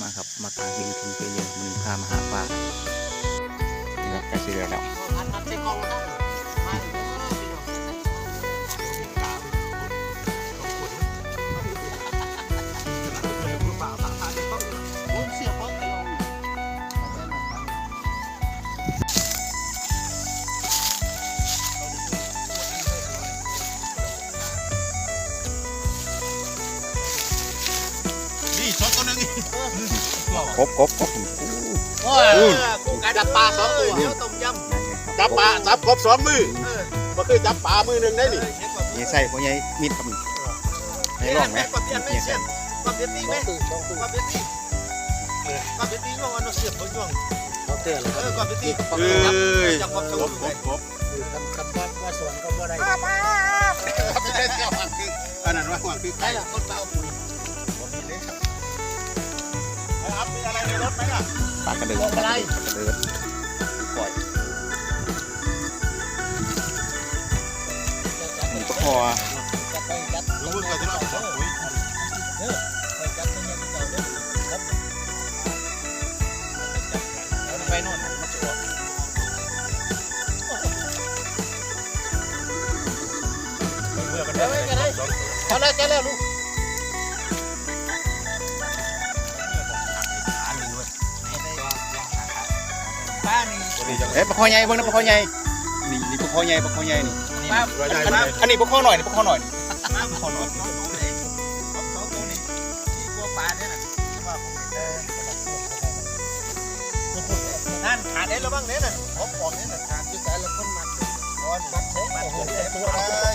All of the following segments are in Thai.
มาครับ มากางยิงทิ้งไปเยอะมันพามาหาปลานี่ครับใกล้เสียแล้วอันนั้นใช้กล้องแล้ว บกบกบโอ้ยกูกายดับปลาสองตัวเดี๋ยวต้มยำจับปลาจับกบสองมือมาคือจับปลามือหนึ่งได้หนี่นี่ใส่พวกใหญ่มีดกับให้ร่องไหมความเพียรไม่เสียความเพียตีไหมความเพียตีความเพียตีย่องอันนั้นเสียบเขาย่องเออความเพียรตีเอ้ยจับความกสูบงกบกบกับกับบ้านว่าสวนก็บ่ได้ไม่ได้เจ้าหันคืออันนั้นว่าหันคือใครได้ละคนเบาปุ๋ย รในรถไหมล่ะปลากระเดิดปลากระเดิดปลากระเดิดปล่อยมันก็คอจัดไปจัดรู้ว่าจะรับของ อ๊ะปลาคอใหญ่เบิ่งนะปลาคอใหญ่นี่นี่ปลาคอใหญ่ปลาคอใหญ่นี่ป้าตัวใหญ่อันไหมอันนี้ปลาคอหน่อยนี่ปลาคอหน่อยป้าขอหน่อยสองตัวนี้สองตัวนี้ที่ตัวปลาเนี่ยนะว่าผมเออนั่นขาดได้แล้วบ้างเนี่ยนะผมบอกเนี่ยนะขาดที่สายละคนมัดร้อนมัดเช็คโอ้โหตัวเลย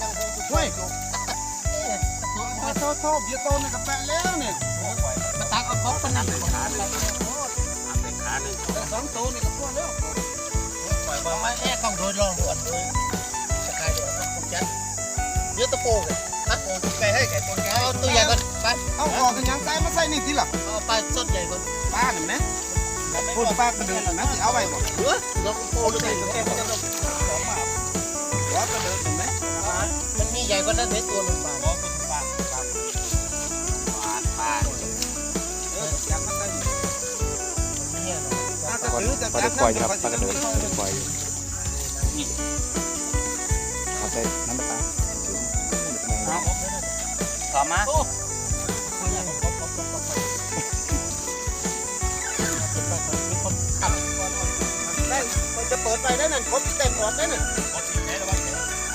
ยังคงช่วยโทษโทษเบียร์โตในกระแปะแล้วเนี่ยมาตักเอาของคนนั้นขาหนึ่งขาหนึ่งสองตัวนี่ก็พอแล้วปล่อยมาแค่ต้องโดยรองด่วนเลยสกายเดี๋ยวต้องจัดเยอะตะโพกตัดโพกไปให้แก่ตัวใหญ่เอาตัวใหญ่ก่อนไปเอาออกกันยังไงมาใส่นี่ทีหลังเอาไปสดใหญ่ก่อนป้าหนึ่งไหมพูดป้ากระเดินนะสิเอาไว้บ่เออลองโพดูดิแค่มันจะลงสองบาทว่ากระเดินเห็นไหมมันมีใหญ่กว่านั้นเด็ตัวหนึ่งบาท ปลาซื้อจะปลาจัเดืบอดปล่อยครับปลากระเดิดปล่อยเอาใส่น้ำตาลต่อมาได้มันจะเปิดไปได้นั่นครบเต็มหมดได้นั่น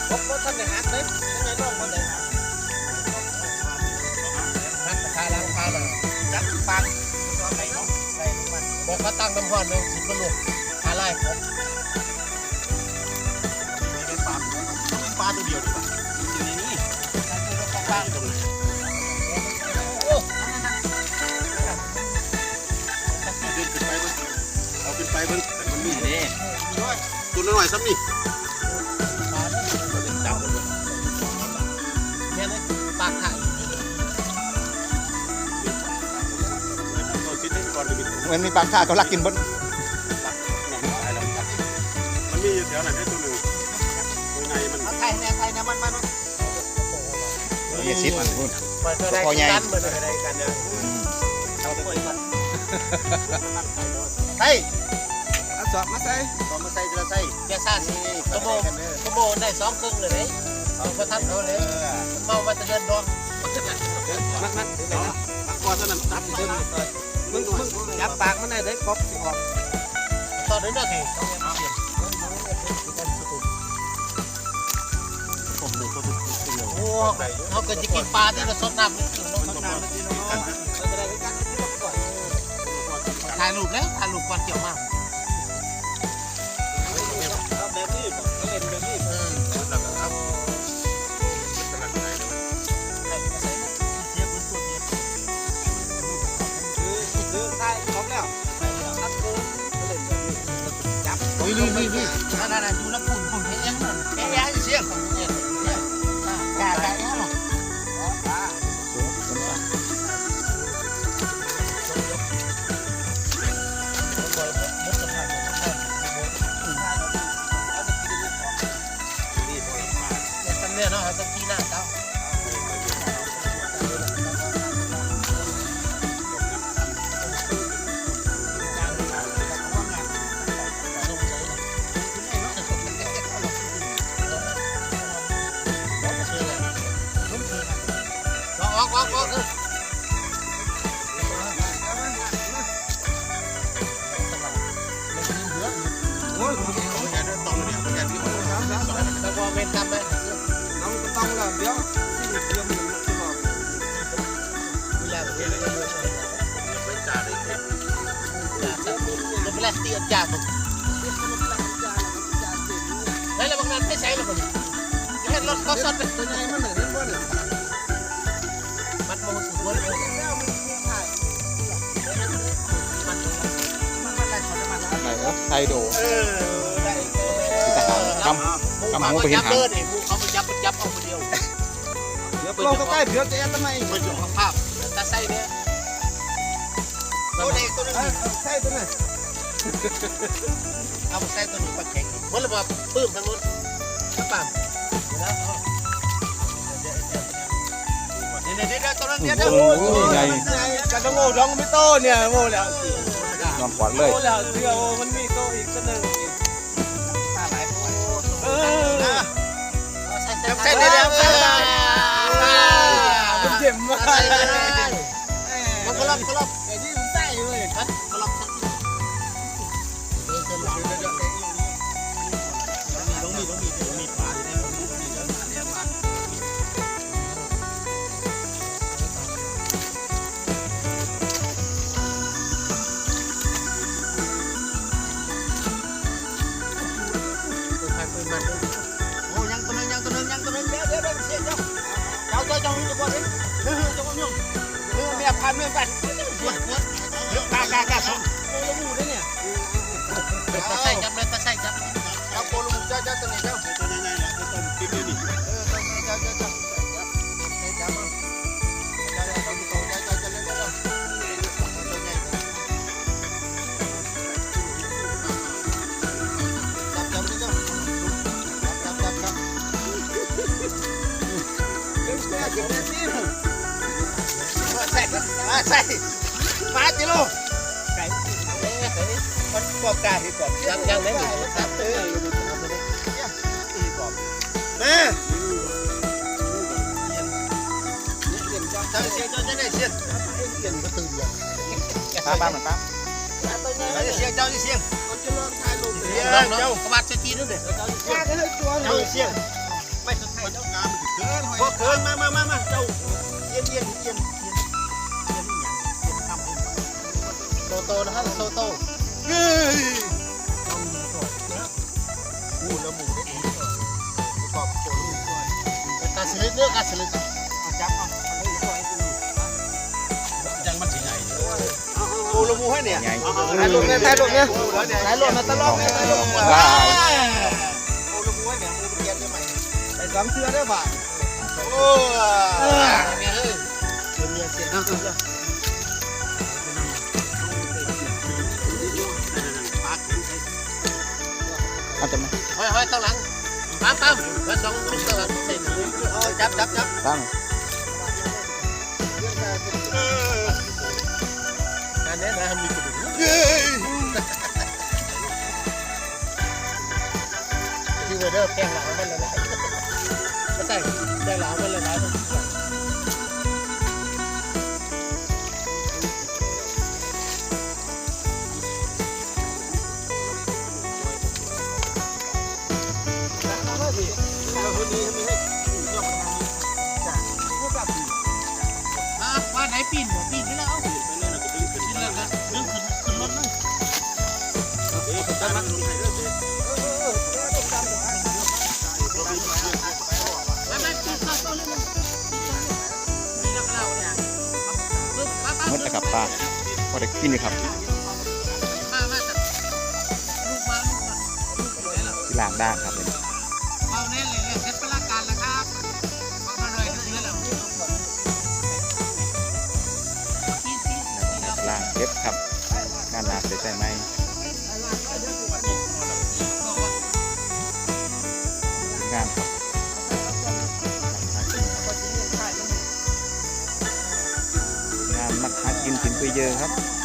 ครบท่านในหักเลยยังไงน้องคนไห บอกว่าตั้งน้ำพรเลยสิบกว่าลูกหาไล่ผมเป็นปลาเป็นปลาตัวเดียวดีกว่าอยู่ในนี้ปังตรงไหนโอ้ขึ้นไปบนเอาขึ้นไปบนแต่มันมีนี่ตัวน้อยซ้ำนี่ ก่อนจะมีมันมีปลาค่าเขาลักกินบนมันมีแถวไหนได้ตัวหนึ่งตัวไงมันเอาไข่เนี่ยไข่เนี่ยมันมันเยซิดมันพูดมันก็ได้กันมันก็ได้กันเนี่ยเอาไปก่อนเฮ้ยเอาสอบมาใส่ต่อมาใส่จะใส่แกซ่าสิขโมยขโมยได้สองครึ่งเลยเลยเอาไปทำเขาเลยเมามาจะเดินดองมันมันมันก่อนเท่านั้นจับเดิน มึงมึงจับปากมันได้เลยครบออกต่อเดินได้ทีต้องยังเปลี่ยนผมเลยก็เป็นตัวเดียโอ้เขาเกิดจะกินปลาที่เราสดน้ำกินน้ำน้ำถ่ายรูปเลยถ่ายรูปก่อนเกี่ยวมาก นี่นี่นี่นั่นนั่นดูน้ำปุ่นปุ่นเห็นยังนั่นแกยายเสียงของเนี่ยเนี่ยกาได้แล้วเนี่ยเนาะต้องกินน้ำเจ้า plastik at jato. Dahil abang nanti sa ilo ko niya. Yan, los kosot. Mat mo sa buwan mo. Thay đồ Cầm Cầm mua cái hiện hạng เขาไปจับมันจับเอาคนเดียวเดี๋ยวเปิดลงใกล้เดี๋ยวจะแอนทำไมเปิดอยู่ข้างภาพตาไส้เนี่ยตัวเด็กตัวนึงไส้ตัวนึง เอามาใส่ตัวนี้ปลาแข็งหมดระบบปื้มทั้งนู้นน้ำปั่นแล้วเดี๋ยวเดี๋ยวเดี๋ยวตอนนั้นเดี๋ยวเดี๋ยวโอ้ยไงกันต้องโง่ร้องไม่โตเนี่ยโง่แล้วนอนกอดเลยโง่แล้วเดี๋ยวมันมีโตอีกสักหนึ่งเออใส่เดี๋ยวใส่เดี๋ยวมันเจ็บมากมันก็รับก็รับ เนื้อเจันเนื้อแปดกากากาทำโคลูมูได้เนี่ยตาใส่จับจับโคลมุจ้าจ้าตัวนี้ กอบกาที่กอบยังยังไม่จับเออแม่ทำเสียงเจนจะได้เสียงเสียงก็ตื่นอย่างป้าป้าเหมือนป้าเสียงเจ้าเสียงเสียงเจ้ากระบาดเสียจีนู่นเด้เจ้าเสียงไม่สุดท้ายเจ้ากามันเกินพวกเขินมามามามาเจ้าเย็นเย็นเย็นเย็นเย็นอย่างเย็นทำโตโตนะครับโตโต เป็นตาสลิดเนื้อตาสลิเอาจับเอาเอาเลยก่อนยังมันสิใหญ่โอ้ลมูให้เนี่ยใหญ่ถ่ายรูเนี่ยถ่ายรูเนี่ยถ่ายรูปมาตลอดเนี่ยถ่ายรูปว้าวโอ้ลมูให้เนี่ยมูเรียนได้ไหมไอ้สองเชือได้ป่ะโอ้เนี่ยเฮ้ยเมียเสียงเอาเอาเอาจะมาห้อยห้อยตั้งหลัง ปั๊มปั๊มแล้วสองลูกตั้งหลังใส่หนูจับจับจับป้าการนี้นะมีกระดูกที่เวเดอร์แป้งหลังมันเลยนะไม่ใช่แป้งหลังมันเลยนะ ลายว่าไหนปีนหัวปีนไปแล้วปีนแล้วนะดึงขึ้นขึ้นรถเลยไม่ไม่ปีนเข้าต้นเลยมันมีนักเล่าเนี่ยปึ๊บปั๊บปั๊บหมดแล้วครับป้าพอได้กินเลยครับมามาลูกมาลูกมาลูกไปไหนล่ะที่ล้างด้านครับเลย เยอะครับ